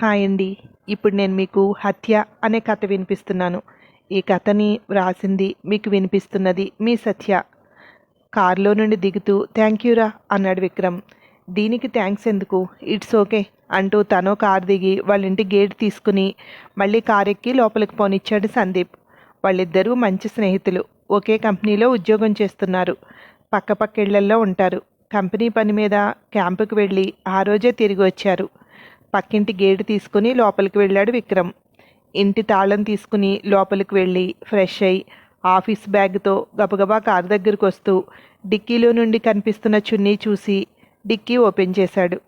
Hi అండి. ఇప్పుడు నేను మీకు హత్య అనే కథ వినిపిస్తున్నాను. ఈ కథని వ్రాసింది మీకు వినిపిస్తున్నది మీ సత్య. కారులో నుండి దిగుతూ థ్యాంక్ యూరా అన్నాడు విక్రమ్. దీనికి థ్యాంక్స్ ఎందుకు? ఇట్స్ ఓకే అంటూ తను కారు దిగి వాళ్ళ ఇంటి గేట్ తీసుకుని మళ్ళీ కారు ఎక్కి లోపలికి పోనిచ్చాడు సందీప్. వాళ్ళిద్దరూ మంచి స్నేహితులు. ఒకే కంపెనీలో ఉద్యోగం చేస్తున్నారు. పక్కపక్క ఇళ్ళల్లో ఉంటారు. కంపెనీ పని మీద క్యాంపుకు వెళ్ళి ఆ రోజే తిరిగి వచ్చారు. పక్కింటి గేటు తీసుకుని లోపలికి వెళ్ళాడు విక్రమ్. ఇంటి తాళం తీసుకుని లోపలికి వెళ్ళి ఫ్రెష్ అయి ఆఫీస్ బ్యాగ్తో గబగబా కారు దగ్గరికి వస్తూ డిక్కీలో నుండి కనిపిస్తున్న చున్నీ చూసి డిక్కీ ఓపెన్ చేశాడు.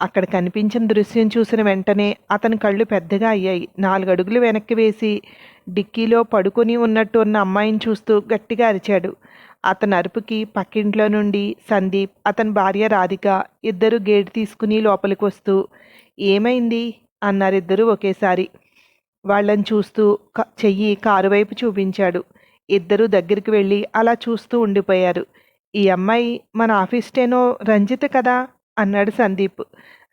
అక్కడ కనిపించిన దృశ్యం చూసిన వెంటనే అతని కళ్ళు పెద్దగా అయ్యాయి. నాలుగు అడుగులు వెనక్కి వేసి డిక్కీలో పడుకొని ఉన్నట్టు ఉన్న అమ్మాయిని చూస్తూ గట్టిగా అరిచాడు. అతని అరుపుకి పక్కింట్లో నుండి సందీప్ అతని భార్య రాధిక ఇద్దరు గేట్ తీసుకుని లోపలికి వస్తూ ఏమైంది? అన్నారిద్దరూ ఒకేసారి. వాళ్ళని చూస్తూ చెయ్యి కారు వైపు చూపించాడు. ఇద్దరు దగ్గరికి వెళ్ళి అలా చూస్తూ ఉండిపోయారు. ఈ అమ్మాయి మన ఆఫీస్టేనో రంజిత్ రంజిత కదా? అన్నాడు సందీప్.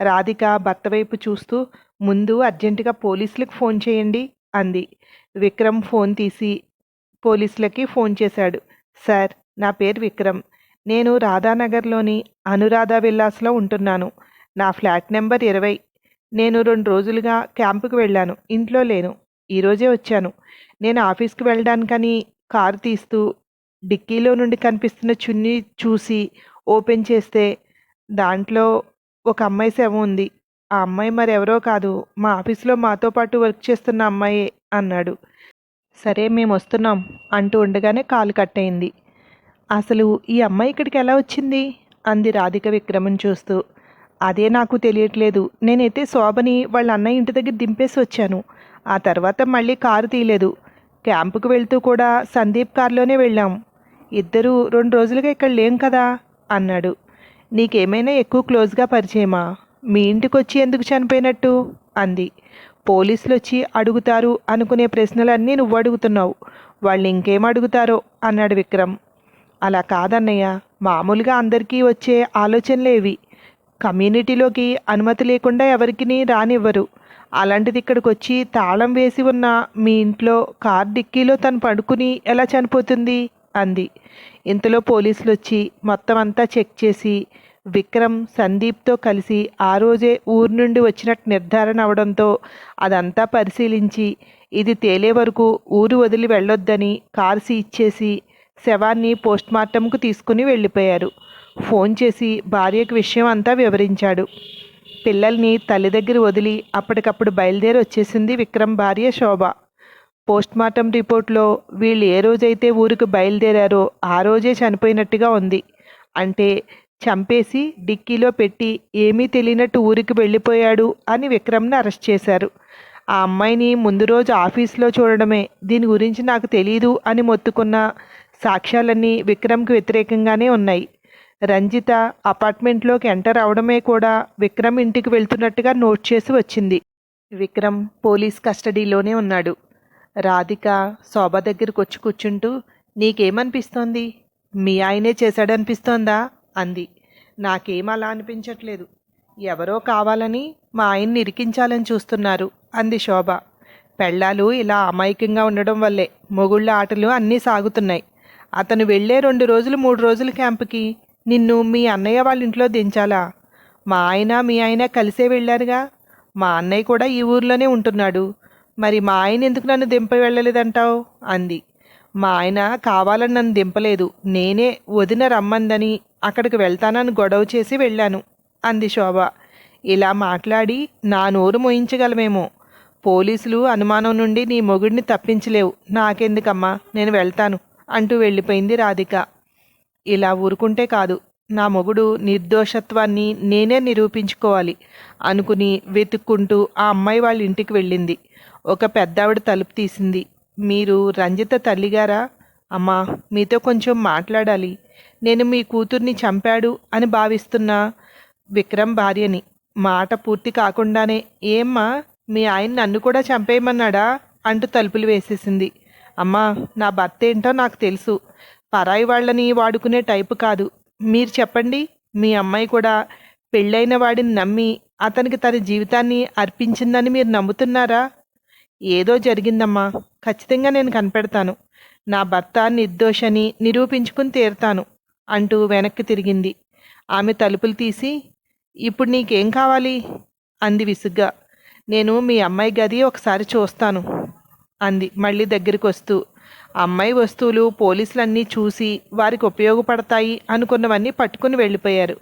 రాధిక భర్త వైపు చూస్తూ ముందు అర్జెంటుగా పోలీసులకు ఫోన్ చేయండి అంది. విక్రమ్ ఫోన్ తీసి పోలీసులకి ఫోన్ చేశాడు. సార్ నా పేరు విక్రమ్. నేను రాధానగర్లోని అనురాధ విల్లాస్లో ఉంటున్నాను. నా ఫ్లాట్ నెంబర్ ఇరవై. నేను రెండు రోజులుగా క్యాంపుకి వెళ్ళాను. ఇంట్లో లేను. ఈరోజే వచ్చాను. నేను ఆఫీస్కి వెళ్ళడానికని కారు తీస్తూ డిక్కీలో నుండి కనిపిస్తున్న చున్నీ చూసి ఓపెన్ చేస్తే దాంట్లో ఒక అమ్మాయి శవం ఉంది. ఆ అమ్మాయి మరెవరో కాదు. మా ఆఫీస్లో మాతో పాటు వర్క్ చేస్తున్న అమ్మాయే అన్నాడు. సరే మేము వస్తున్నాం అంటూ ఉండగానే కాలు కట్టయింది. అసలు ఈ అమ్మాయి ఇక్కడికి ఎలా వచ్చింది? అంది రాధిక విక్రమం చూస్తూ. అదే నాకు తెలియట్లేదు. నేనైతే శోభని వాళ్ళ అన్నయ్య ఇంటి దగ్గర దింపేసి వచ్చాను. ఆ తర్వాత మళ్ళీ కారు తీయలేదు. క్యాంపుకు వెళ్తూ కూడా సందీప్ కారులోనే వెళ్ళాం. ఇద్దరు రెండు రోజులుగా ఇక్కడ లేం కదా? అన్నాడు. నీకేమైనా ఎక్కువ క్లోజ్గా పరిచయమా? మీ ఇంటికి వచ్చి ఎందుకు చనిపోయినట్టు? అంది. పోలీసులు వచ్చి అడుగుతారు అనుకునే ప్రశ్నలన్నీ నువ్వు అడుగుతున్నావు. వాళ్ళు ఇంకేం అడుగుతారో అన్నాడు విక్రమ్. అలా కాదన్నయ్య మామూలుగా అందరికీ వచ్చే ఆలోచనలేవి. కమ్యూనిటీలోకి అనుమతి లేకుండా ఎవరికి రానివ్వరు. అలాంటిది ఇక్కడికి వచ్చి తాళం వేసి ఉన్న మీ ఇంట్లో కార్ డిక్కీలో తను పడుకుని ఎలా చనిపోతుంది? అంది. ఇంతలో పోలీసులు వచ్చి మొత్తం అంతా చెక్ చేసి విక్రమ్ సందీప్తో కలిసి ఆ రోజే ఊరు నుండి వచ్చినట్టు నిర్ధారణ అవడంతో అదంతా పరిశీలించి ఇది తేలే వరకు ఊరు వదిలి వెళ్ళొద్దని కార్సి ఇచ్చేసి శవాన్ని పోస్ట్మార్టంకు తీసుకుని వెళ్ళిపోయారు. ఫోన్ చేసి భార్యకు విషయం అంతా వివరించాడు. పిల్లల్ని తల్లి దగ్గర వదిలి అప్పటికప్పుడు బయలుదేరి వచ్చేసింది విక్రమ్ భార్య శోభ. పోస్ట్మార్టం రిపోర్ట్లో వీళ్ళు ఏ రోజైతే ఊరికి బయలుదేరారో ఆ రోజే చనిపోయినట్టుగా ఉంది. అంటే చంపేసి డిక్కీలో పెట్టి ఏమీ తెలియనట్టు ఊరికి వెళ్ళిపోయాడు అని విక్రమ్ని అరెస్ట్ చేశారు. ఆ అమ్మాయిని ముందు రోజు ఆఫీస్లో చూడడమే. దీని గురించి నాకు తెలీదు అని మొత్తుకున్న సాక్ష్యాలన్నీ విక్రమ్కి వ్యతిరేకంగానే ఉన్నాయి. రంజిత అపార్ట్మెంట్లోకి ఎంటర్ అవడమే కూడా విక్రమ్ ఇంటికి వెళ్తున్నట్టుగా నోట్ చేసి వచ్చింది. విక్రమ్ పోలీస్ కస్టడీలోనే ఉన్నాడు. రాధిక శోభ దగ్గరికి వచ్చి కూర్చుంటూ నీకేమనిపిస్తోంది? మీ ఆయనే చేశాడనిపిస్తోందా? అంది. నాకేం అలా అనిపించట్లేదు. ఎవరో కావాలని మా ఆయన్ని ఇరికించాలని చూస్తున్నారు అంది శోభ. పెళ్ళాలు ఇలా అమాయకంగా ఉండడం వల్లే మొగుళ్ళ ఆటలు అన్నీ సాగుతున్నాయి. అతను వెళ్ళే రెండు రోజులు మూడు రోజుల క్యాంపుకి నిన్ను మీ అన్నయ్య వాళ్ళ ఇంట్లో దించాలా? మా ఆయన మీ ఆయన కలిసే వెళ్ళారుగా? మా అన్నయ్య కూడా ఈ ఊర్లోనే ఉంటున్నాడు. మరి మా ఆయన ఎందుకు నన్ను దింప వెళ్ళలేదంటావు? అంది. మా ఆయన కావాలని నన్ను దింపలేదు. నేనే వదిన రమ్మందని అక్కడికి వెళ్తానని గొడవ చేసి వెళ్ళాను అంది శోభ. ఇలా మాట్లాడి నా నోరు మోయించగలమేమో. పోలీసులు అనుమానం నుండి నీ మొగుడిని తప్పించలేవు. నాకెందుకమ్మా? నేను వెళ్తాను అంటూ వెళ్ళిపోయింది రాధిక. ఇలా ఊరుకుంటే కాదు. నా మొగుడు నిర్దోషత్వాన్ని నేనే నిరూపించుకోవాలి అనుకుని వెతుక్కుంటూ ఆ అమ్మాయి వాళ్ళ ఇంటికి వెళ్ళింది. ఒక పెద్దావిడ తలుపు తీసింది. మీరు రంజిత తల్లిగారా? అమ్మా మీతో కొంచెం మాట్లాడాలి. నేను మీ కూతుర్ని చంపాడు అని భావిస్తున్న విక్రమ్ భార్యని. మాట పూర్తి కాకుండానే ఏమ్మా మీ ఆయన నన్ను కూడా చంపేయమన్నాడా? అంటూ తలుపులు వేసేసింది. అమ్మా నా భర్త ఏంటో నాకు తెలుసు. పరాయి వాళ్ళని వాడుకునే టైపు కాదు. మీరు చెప్పండి మీ అమ్మాయి కూడా పెళ్ళైన వాడిని నమ్మి అతనికి తన జీవితాన్ని అర్పించిందని మీరు నమ్ముతున్నారా? ఏదో జరిగిందమ్మా. ఖచ్చితంగా నేను కనిపెడతాను. నా భర్త నిర్దోషని నిరూపించుకుని తీరుతాను అంటూ వెనక్కి తిరిగింది. ఆమె తలుపులు తీసి ఇప్పుడు నీకేం కావాలి? అంది విసుగ్గా. నేను మీ అమ్మాయి గది ఒకసారి చూస్తాను అంది మళ్ళీ దగ్గరికి వస్తూ అమ్మాయి వస్తువులు పోలీసులన్నీ చూసి వారికి ఉపయోగపడతాయి అనుకున్నవన్నీ పట్టుకుని వెళ్ళిపోయారు.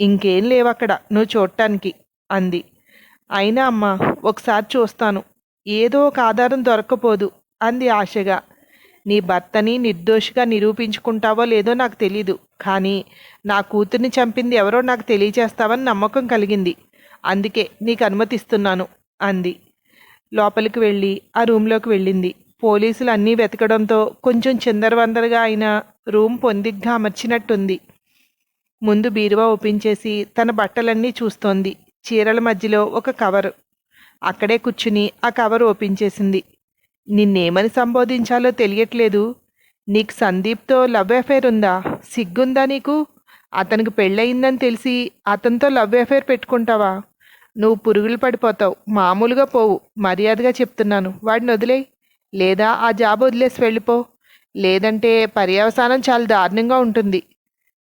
ఇంకేం లేవు అక్కడ నువ్వు చూడటానికి అంది. అయినా అమ్మా ఒకసారి చూస్తాను. ఏదో ఒక ఆధారం దొరకపోదు అంది ఆశగా. నీ భర్తని నిర్దోషిగా నిరూపించుకుంటావో లేదో నాకు తెలీదు. కానీ నా కూతుర్ని చంపింది ఎవరో నాకు తెలియచేస్తావని నమ్మకం కలిగింది. అందుకే నీకు అనుమతిస్తున్నాను అంది. లోపలికి వెళ్ళి ఆ రూమ్లోకి వెళ్ళింది. పోలీసులు అన్నీ వెతకడంతో కొంచెం చిందరవందరగా అయిన రూమ్ పొందిగ్గా అమర్చినట్టుంది. ముందు బీరువా ఓపెన్ చేసి తన బట్టలన్నీ చూస్తోంది. చీరల మధ్యలో ఒక కవర్. అక్కడే కూర్చుని ఆ కవర్ ఓపెన్ చేసింది. నిన్నేమని సంబోధించాలో తెలియట్లేదు. నీకు సందీప్తో లవ్ అఫైర్ ఉందా? సిగ్గుందా నీకు? అతనికి పెళ్ళయిందని తెలిసి అతనితో లవ్ అఫైర్ పెట్టుకుంటావా? నువ్వు పురుగులు పడిపోతావు. మామూలుగా పోవు. మర్యాదగా చెప్తున్నాను. వాడిని వదిలేయి. లేదా ఆ జాబ్ వదిలేసి వెళ్ళిపో. లేదంటే పర్యవసానం చాలా దారుణంగా ఉంటుంది.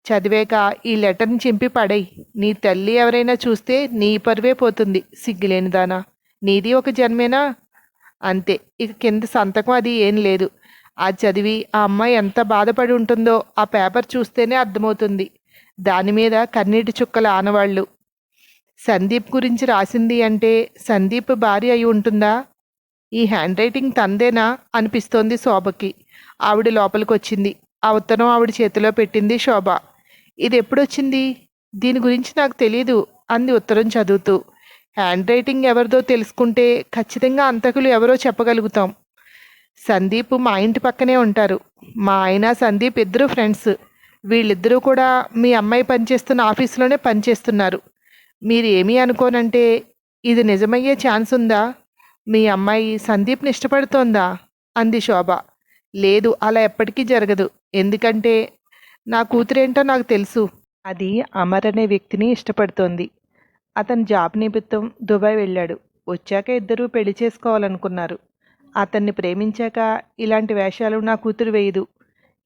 చదివాక ఈ లెటర్ని చింపి పడేయి. నీ తల్లి ఎవరైనా చూస్తే నీ పరువే పోతుంది. సిగ్గులేనిదానా? నీది ఒక జన్మేనా? అంతే. ఇక కింద సంతకం అది ఏం లేదు. ఆ చదివి ఆ అమ్మాయి ఎంత బాధపడి ఉంటుందో ఆ పేపర్ చూస్తేనే అర్థమవుతుంది. దాని మీద కన్నీటి చుక్కల ఆనవాళ్ళు. సందీప్ గురించి రాసింది అంటే సందీప్ భార్య అయి ఉంటుందా? ఈ హ్యాండ్ రైటింగ్ తందేనా? అనిపిస్తోంది శోభకి. ఆవిడ లోపలికి వచ్చింది ఆ ఉత్తరం ఆవిడ చేతిలో పెట్టింది శోభ. ఇది ఎప్పుడొచ్చింది దీని గురించి నాకు తెలియదు అంది ఉత్తరం చదువుతూ. హ్యాండ్ రైటింగ్ ఎవరిదో తెలుసుకుంటే ఖచ్చితంగా అంతకులు ఎవరో చెప్పగలుగుతాం. సందీప్ మా ఇంటి పక్కనే ఉంటారు. మా ఆయన సందీప్ ఇద్దరు ఫ్రెండ్స్. వీళ్ళిద్దరూ కూడా మీ అమ్మాయి పనిచేస్తున్న ఆఫీసులోనే పనిచేస్తున్నారు. మీరు ఏమీ అనుకోనంటే ఇది నిజమయ్యే ఛాన్స్ ఉందా? మీ అమ్మాయి సందీప్ని ఇష్టపడుతోందా? అంది శోభ. లేదు అలా ఎప్పటికీ జరగదు. ఎందుకంటే నా కూతురేంటో నాకు తెలుసు. అది అమర్ అనే వ్యక్తిని ఇష్టపడుతోంది. అతను జాబ్ నిమిత్తం దుబాయ్ వెళ్ళాడు. వచ్చాక ఇద్దరూ పెళ్ళి చేసుకోవాలనుకున్నారు. అతన్ని ప్రేమించాక ఇలాంటి వేషాలు నా కూతురు వేయదు.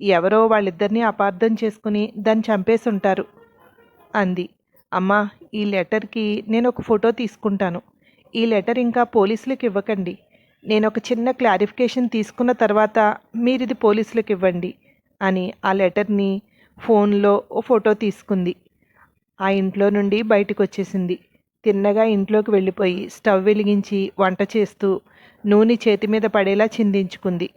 ఎవరో వాళ్ళిద్దరినీ అపార్థం చేసుకుని దాన్ని చంపేసి ఉంటారు అంది. అమ్మా ఈ లెటర్కి నేను ఒక ఫోటో తీసుకుంటాను. ఈ లెటర్ ఇంకా పోలీసులకు ఇవ్వకండి. నేను ఒక చిన్న క్లారిఫికేషన్ తీసుకున్న తర్వాత మీరు ఇది పోలీసులకు ఇవ్వండి అని ఆ లెటర్ని ఫోన్లో ఓ ఫోటో తీసుకుంది. ఆ ఇంట్లో నుండి బయటకు వచ్చేసింది తిన్నగా ఇంట్లోకి వెళ్ళిపోయి స్టవ్ వెలిగించి వంట చేస్తూ నూనె చేతి మీద పడేలా చిందించుకుంది.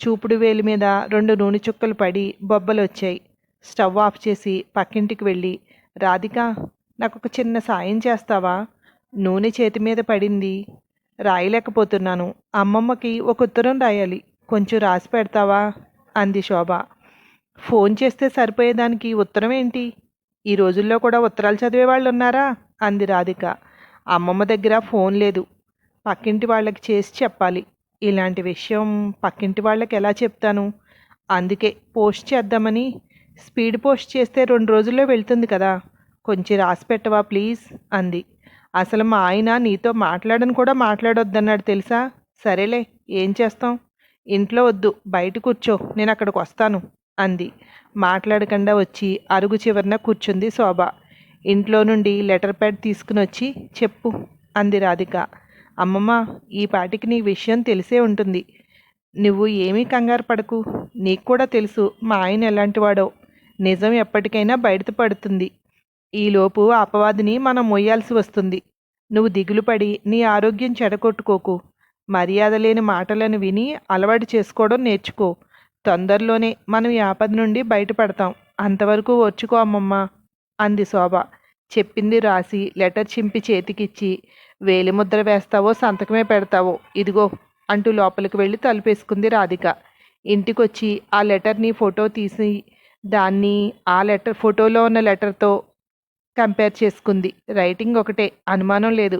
చూపుడు వేలి మీద రెండు నూనె చుక్కలు పడి బొబ్బలు వచ్చాయి స్టవ్ ఆఫ్ చేసి పక్కింటికి వెళ్ళి రాధిక నాకు ఒక చిన్న సాయం చేస్తావా? నూనె చేతి మీద పడింది. రాయలేకపోతున్నాను. అమ్మమ్మకి ఒక ఉత్తరం రాయాలి. కొంచెం రాసి పెడతావా? అంది శోభ. ఫోన్ చేస్తే సరిపోయేదానికి ఉత్తరం ఏంటి? ఈ రోజుల్లో కూడా ఉత్తరాలు చదివే వాళ్ళు ఉన్నారా అంది రాధిక. అమ్మమ్మ దగ్గర ఫోన్ లేదు. పక్కింటి వాళ్ళకి చేసి చెప్పాలి. ఇలాంటి విషయం పక్కింటి వాళ్ళకి ఎలా చెప్తాను? అందుకే పోస్ట్ చేద్దామని. స్పీడ్ పోస్ట్ చేస్తే రెండు రోజుల్లో వెళ్తుంది కదా. కొంచెం రాసి పెట్టవా ప్లీజ్? అంది. అసలు మా ఆయన నీతో మాట్లాడని కూడా మాట్లాడొద్దన్నాడు తెలుసా? సరేలే ఏం చేస్తాం? ఇంట్లో వద్దు బయట కూర్చో నేను అక్కడికి వస్తాను. అంది. మాట్లాడకుండా వచ్చి అరుగు చివరన కూర్చుంది శోభ. ఇంట్లో నుండి లెటర్ ప్యాడ్ తీసుకుని వచ్చి చెప్పు అంది రాధిక. అమ్మమ్మ ఈ పాటికి నీ విషయం తెలిసే ఉంటుంది. నువ్వు ఏమీ కంగారు పడకు. నీకు కూడా తెలుసు మా ఆయన ఎలాంటివాడో నిజం ఎప్పటికైనా బయట పడుతుంది. ఈలోపు అపవాదిని మనం మొయ్యాల్సి వస్తుంది. నువ్వు దిగులుపడి నీ ఆరోగ్యం చెడగొట్టుకోకు. మర్యాద లేని మాటలను విని అలవాటు చేసుకోవడం నేర్చుకో. తొందరలోనే మనం ఈ ఆపద నుండి బయటపడతాం. అంతవరకు ఓర్చుకో అమ్మమ్మ అంది శోభ. చెప్పింది రాసి లెటర్ చింపి చేతికిచ్చి వేలిముద్ర వేస్తావో సంతకమే పెడతావో ఇదిగో అంటూ లోపలికి వెళ్ళి తలుపేసుకుంది రాధిక. ఇంటికొచ్చి ఆ లెటర్ని ఫోటో తీసి దాన్ని ఆ లెటర్ ఫోటోలో ఉన్న లెటర్తో కంపేర్ చేసుకుంది. రైటింగ్ ఒకటే అనుమానం లేదు.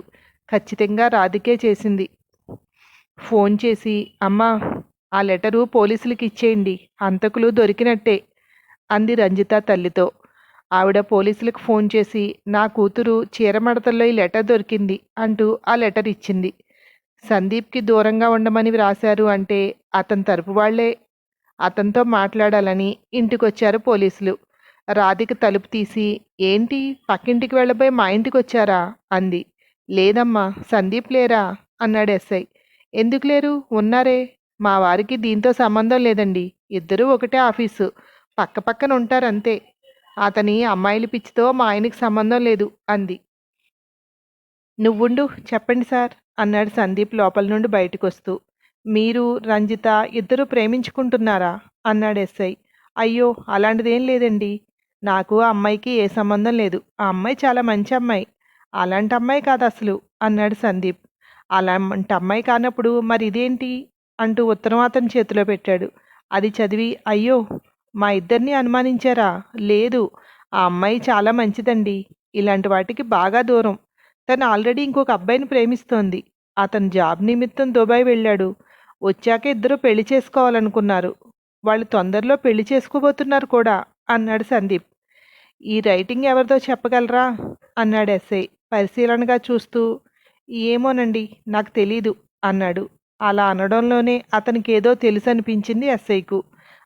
ఖచ్చితంగా రాధికే చేసింది. ఫోన్ చేసి అమ్మ ఆ లెటరు పోలీసులకి ఇచ్చేయండి. హంతకులు దొరికినట్టే అంది రంజిత తల్లితో. ఆవిడ పోలీసులకు ఫోన్ చేసి నా కూతురు చీరమడతల్లో ఈ లెటర్ దొరికింది అంటూ ఆ లెటర్ ఇచ్చింది. సందీప్కి దూరంగా ఉండమని వ్రాశారు అంటే అతని తరపు వాళ్ళే అతనితో మాట్లాడాలని ఇంటికొచ్చారు పోలీసులు. రాధిక తలుపు తీసి ఏంటి? పక్కింటికి వెళ్ళబోయి మా ఇంటికి వచ్చారా అంది. లేదమ్మా సందీప్ లేరా? అన్నాడు ఎస్ఐ. ఎందుకు లేరు? ఉన్నారే. మా వారికి దీంతో సంబంధం లేదండి. ఇద్దరూ ఒకటే ఆఫీసు. పక్క పక్కన ఉంటారంతే. అతని అమ్మాయిల పిచ్చితో మా ఆయనకి సంబంధం లేదు అంది. నువ్వుండు చెప్పండి సార్ అన్నాడు సందీప్ లోపల నుండి బయటకు వస్తూ మీరు రంజిత ఇద్దరు ప్రేమించుకుంటున్నారా? అన్నాడు ఎస్ఐ. అయ్యో అలాంటిదేం లేదండి. నాకు ఆ అమ్మాయికి ఏ సంబంధం లేదు. ఆ అమ్మాయి చాలా మంచి అమ్మాయి. అలాంటి అమ్మాయి కాదు అసలు అన్నాడు సందీప్. అలాంటి అమ్మాయి కానప్పుడు మరి ఇదేంటి అంటూ ఉత్తరం అతని చేతిలో పెట్టాడు. అది చదివి అయ్యో మా ఇద్దరిని అనుమానించారా? లేదు ఆ అమ్మాయి చాలా మంచిదండి. ఇలాంటి వాటికి బాగా దూరం. తను ఆల్రెడీ ఇంకొక అబ్బాయిని ప్రేమిస్తోంది. అతను జాబ్ నిమిత్తం దుబాయ్ వెళ్ళాడు. వచ్చాక ఇద్దరు పెళ్ళి చేసుకోవాలనుకున్నారు. వాళ్ళు తొందరలో పెళ్ళి చేసుకోబోతున్నారు కూడా అన్నాడు సందీప్. ఈ రైటింగ్ ఎవరిదో చెప్పగలరా? అన్నాడు ఎస్ఐ పరిశీలనగా చూస్తూ. ఏమోనండి నాకు తెలీదు అన్నాడు. అలా అనడంలోనే అతనికి ఏదో తెలుసు అనిపించింది ఎస్ఐకు.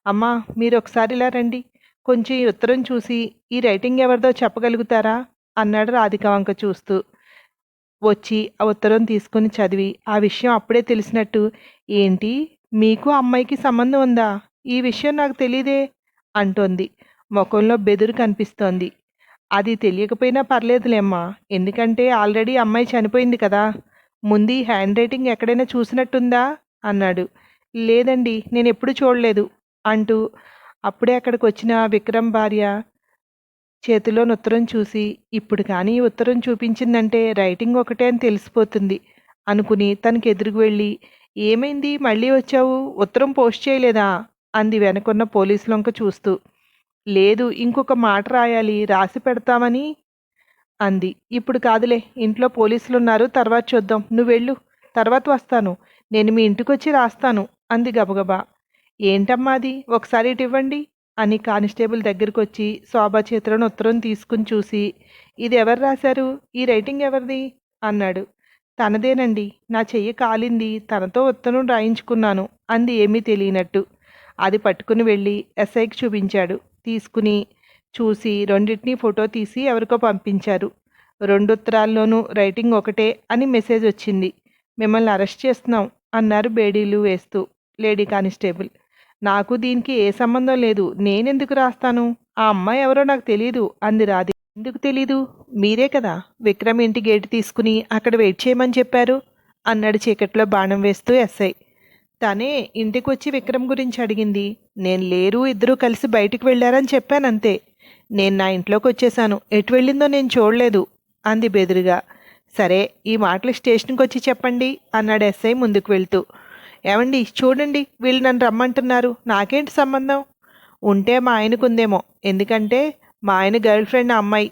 అమ్మా మీరు ఒకసారి ఇలా రండి. కొంచెం ఉత్తరం చూసి ఈ రైటింగ్ ఎవరిదో చెప్పగలుగుతారా? అన్నాడు రాధిక వంక చూస్తూ. వచ్చి ఆ ఉత్తరం తీసుకుని చదివి ఆ విషయం అప్పుడే తెలిసినట్టు ఏంటి? మీకు అమ్మాయికి సంబంధం ఉందా? ఈ విషయం నాకు తెలియదే అంటోంది. ముఖంలో బెదురు కనిపిస్తోంది. అది తెలియకపోయినా పర్లేదులేమ్మా ఎందుకంటే ఆల్రెడీ అమ్మాయి చనిపోయింది కదా. ముందు ఈ హ్యాండ్ రైటింగ్ ఎక్కడైనా చూసినట్టుందా? అన్నాడు. లేదండి నేను ఎప్పుడు చూడలేదు అంటూ అప్పుడే అక్కడికి వచ్చిన విక్రమ్ భార్య చేతిలో ఉత్తరం చూసి ఇప్పుడు కానీ ఉత్తరం చూపించిందంటే రైటింగ్ ఒకటే అని తెలిసిపోతుంది అనుకుని తనకి ఎదురుకు వెళ్ళి ఏమైంది మళ్ళీ వచ్చావు ఉత్తరం పోస్ట్ చేయలేదా? అంది వెనకున్న పోలీసులొంక చూస్తూ. లేదు ఇంకొక మాట రాయాలి రాసి పెడతామని అంది. ఇప్పుడు కాదులే ఇంట్లో పోలీసులు ఉన్నారు తర్వాత చూద్దాం. నువ్వు వెళ్ళు తర్వాత వస్తాను. నేను మీ ఇంటికొచ్చి రాస్తాను అంది గబగబా. ఏంటమ్మా అది? ఒకసారి ఇటు ఇవ్వండి అని కానిస్టేబుల్ దగ్గరికి వచ్చి శోభా చేతులను ఉత్తరం తీసుకుని చూసి ఇది ఎవరు రాశారు? ఈ రైటింగ్ ఎవరిది? అన్నాడు. తనదేనండి నా చెయ్యి కాలింది తనతో ఉత్తరం రాయించుకున్నాను అంది ఏమీ తెలియనట్టు. అది పట్టుకుని వెళ్ళి ఎస్ఐకి చూపించాడు. తీసుకుని చూసి రెండింటినీ ఫోటో తీసి ఎవరికో పంపించారు. రెండు ఉత్తరాల్లోనూ రైటింగ్ ఒకటే అని మెసేజ్ వచ్చింది. మిమ్మల్ని అరెస్ట్ చేస్తున్నాం అన్నారు బేడీలు వేస్తూ. లేడీ కానిస్టేబుల్ నాకు దీనికి ఏ సంబంధం లేదు. నేనెందుకు రాస్తాను? ఆ అమ్మాయి ఎవరో నాకు తెలియదు అంది రాధి ఎందుకు తెలీదు? మీరే కదా. విక్రమ్ ఇంటి గేటు తీసుకుని అక్కడ వెయిట్ చేయమని చెప్పారు అన్నాడు చీకట్లో బాణం వేస్తూ ఎస్ఐ. తనే ఇంటికి వచ్చి విక్రమ్ గురించి అడిగింది. నేను లేరు ఇద్దరూ కలిసి బయటికి వెళ్ళారని చెప్పానంతే. నేను నా ఇంట్లోకి వచ్చేసాను ఎటు వెళ్ళిందో నేను చూడలేదు అంది బెదురుగా. సరే ఈ మాటలు స్టేషన్కి వచ్చి చెప్పండి అన్నాడు ఎస్ఐ ముందుకు వెళ్తూ. ఏమండి చూడండి వీళ్ళు నన్ను రమ్మంటున్నారు. నాకేంటి సంబంధం? ఉంటే మా ఆయనకుందేమో ఎందుకంటే మా ఆయన గర్ల్ ఫ్రెండ్ అమ్మాయి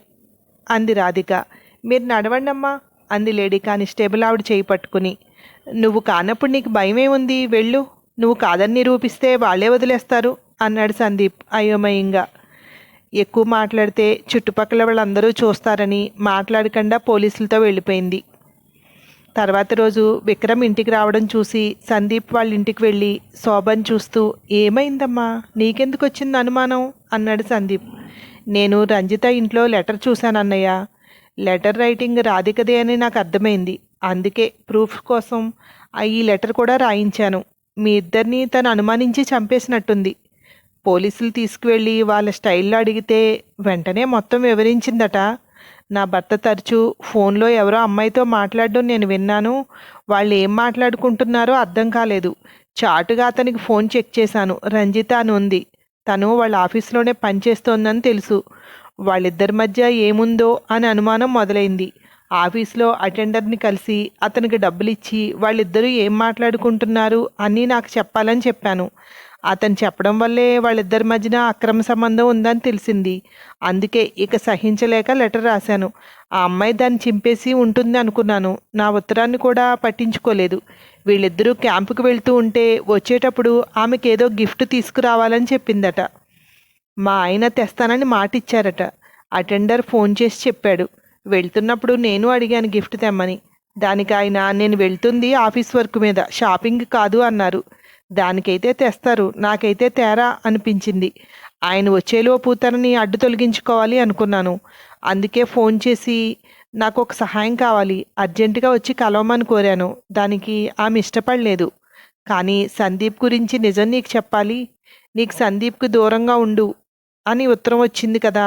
అంది రాధిక. మీరు నడవండి అమ్మా అంది లేడీ కానిస్టేబుల్ ఆవిడ చేయి పట్టుకుని. నువ్వు కానప్పుడు నీకు భయమేముంది? వెళ్ళు. నువ్వు కాదని నిరూపిస్తే వాళ్ళే వదిలేస్తారు అన్నాడు సందీప్ అయోమయంగా. ఎక్కువ మాట్లాడితే చుట్టుపక్కల వాళ్ళందరూ చూస్తారని మాట్లాడకుండా పోలీసులతో వెళ్ళిపోయింది. తర్వాత రోజు విక్రమ్ ఇంటికి రావడం చూసి సందీప్ వాళ్ళ ఇంటికి వెళ్ళి శోభన్ చూస్తూ ఏమైందమ్మా? నీకెందుకు వచ్చింది అనుమానం? అన్నాడు సందీప్. నేను రంజిత ఇంట్లో లెటర్ చూశాను అన్నయ్య. లెటర్ రైటింగ్ రాధికదే అని నాకు అర్థమైంది. అందుకే ప్రూఫ్ కోసం ఈ లెటర్ కూడా రాయించాను. మీ ఇద్దరిని తను అనుమానించి చంపేసినట్టుంది. పోలీసులు తీసుకువెళ్ళి వాళ్ళ స్టైల్లో అడిగితే వెంటనే మొత్తం వివరించిందట. నా భర్త తరచూ ఫోన్లో ఎవరో అమ్మాయితో మాట్లాడడం నేను విన్నాను. వాళ్ళు ఏం మాట్లాడుకుంటున్నారో అర్థం కాలేదు. చాటుగా అతనికి ఫోన్ చెక్ చేశాను. రంజిత అని ఉంది. తను వాళ్ళ ఆఫీస్లోనే పనిచేస్తోందని తెలుసు. వాళ్ళిద్దరి మధ్య ఏముందో అని అనుమానం మొదలైంది. ఆఫీస్లో అటెండర్ని కలిసి అతనికి డబ్బులు ఇచ్చి వాళ్ళిద్దరూ ఏం మాట్లాడుకుంటున్నారు అని నాకు చెప్పాలని చెప్పాను. అతను చెప్పడం వల్లే వాళ్ళిద్దరి మధ్యన అక్రమ సంబంధం ఉందని తెలిసింది. అందుకే ఇక సహించలేక లెటర్ రాశాను. ఆ అమ్మాయి దాన్ని చింపేసి ఉంటుంది అనుకున్నాను. నా ఉత్తరాన్ని కూడా పట్టించుకోలేదు. వీళ్ళిద్దరూ క్యాంపుకు వెళ్తూ ఉంటే వచ్చేటప్పుడు ఆమెకి ఏదో గిఫ్ట్ తీసుకురావాలని చెప్పిందట. మా ఆయన తెస్తానని మాట ఇచ్చారట అటెండర్ ఫోన్ చేసి చెప్పాడు. వెళ్తున్నప్పుడు నేను అడిగాను గిఫ్ట్ తెమ్మని. దానికి ఆయన నేను వెళ్తుంది ఆఫీస్ వర్క్ మీద షాపింగ్ కాదు అన్నారు. దానికైతే తెస్తారు నాకైతే తేరా అనిపించింది. ఆయన వచ్చేలోపు తనని అడ్డు తొలగించుకోవాలి అనుకున్నాను. అందుకే ఫోన్ చేసి నాకు ఒక సహాయం కావాలి అర్జెంటుగా వచ్చి కలవమని కోరాను దానికి ఆమె ఇష్టపడలేదు. కానీ సందీప్ గురించి నిజం నీకు చెప్పాలి నీకు సందీప్కి దూరంగా ఉండు అని ఉత్తరం వచ్చింది కదా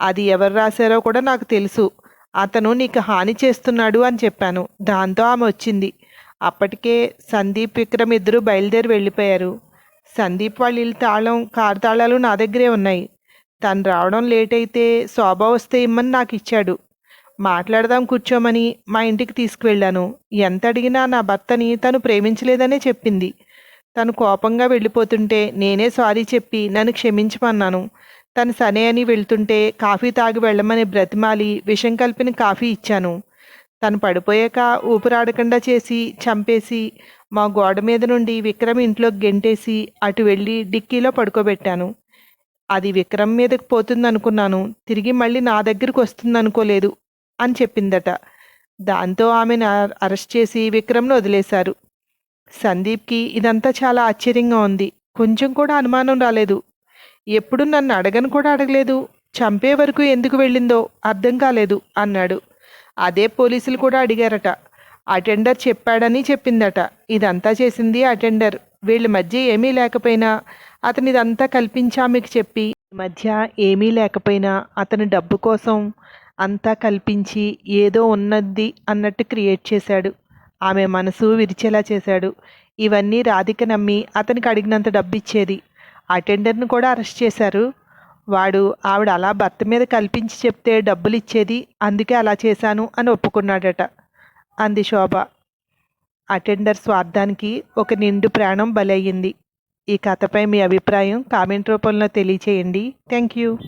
అది ఎవరు రాశారో కూడా నాకు తెలుసు. అతను నీకు హాని చేస్తున్నాడు అని చెప్పాను. దాంతో ఆమె వచ్చింది. అప్పటికే సందీప్ విక్రమ్ ఇద్దరు బయలుదేరి వెళ్ళిపోయారు. సందీప్ వాళ్ళ ఇల్లు తాళం కారు తాళాలు నా దగ్గరే ఉన్నాయి. తను రావడం లేట్ అయితే శోభ వస్తే ఇమ్మని నాకు ఇచ్చాడు. మాట్లాడదాం కూర్చోమని మా ఇంటికి తీసుకువెళ్ళాను. ఎంత అడిగినా నా భర్తని తను ప్రేమించలేదనే చెప్పింది. తను కోపంగా వెళ్ళిపోతుంటే నేనే సారీ చెప్పి నన్ను క్షమించమన్నాను. తను సనే అని వెళ్తుంటే కాఫీ తాగి వెళ్ళమని బ్రతిమాలి విషం కలిపిన కాఫీ ఇచ్చాను. తను పడిపోయాక ఊపిరాడకుండా చేసి చంపేసి మా గోడ మీద నుండి విక్రమ్ ఇంట్లో గెంటేసి అటు వెళ్ళి డిక్కీలో పడుకోబెట్టాను. అది విక్రమ్ మీదకి పోతుందనుకున్నాను. తిరిగి మళ్ళీ నా దగ్గరికి వస్తుందనుకోలేదు అని చెప్పిందట. దాంతో ఆమెను అరెస్ట్ చేసి విక్రమ్ను వదిలేశారు. సందీప్కి ఇదంతా చాలా ఆశ్చర్యంగా ఉంది. కొంచెం కూడా అనుమానం రాలేదు. ఎప్పుడు నన్ను అడగను కూడా అడగలేదు. చంపే వరకు ఎందుకు వెళ్ళిందో అర్థం కాలేదు అన్నాడు. అదే పోలీసులు కూడా అడిగారట. అటెండర్ చెప్పాడని చెప్పిందట. ఇదంతా చేసింది అటెండర్. వీళ్ళ మధ్య ఏమీ లేకపోయినా అతని ఇదంతా కల్పించి మీకు చెప్పి మధ్య ఏమీ లేకపోయినా అతను డబ్బు కోసం అంతా కల్పించి ఏదో ఉన్నది అన్నట్టు క్రియేట్ చేశాడు. ఆమె మనసు విరిచేలా చేశాడు. ఇవన్నీ రాధిక నమ్మి అతనికి అడిగినంత డబ్బు ఇచ్చేది అటెండర్ను కూడా అరెస్ట్ చేశారు. వాడు ఆవిడ అలా భర్త మీద కల్పించి చెప్తే డబ్బులు ఇచ్చేది అందుకే అలా చేశాను అని ఒప్పుకున్నాడట. అంది శోభ. అటెండర్ స్వార్థానికి ఒక నిండు ప్రాణం బలయ్యింది. ఈ కథపై మీ అభిప్రాయం కామెంట్ రూపంలో తెలియచేయండి. Thank you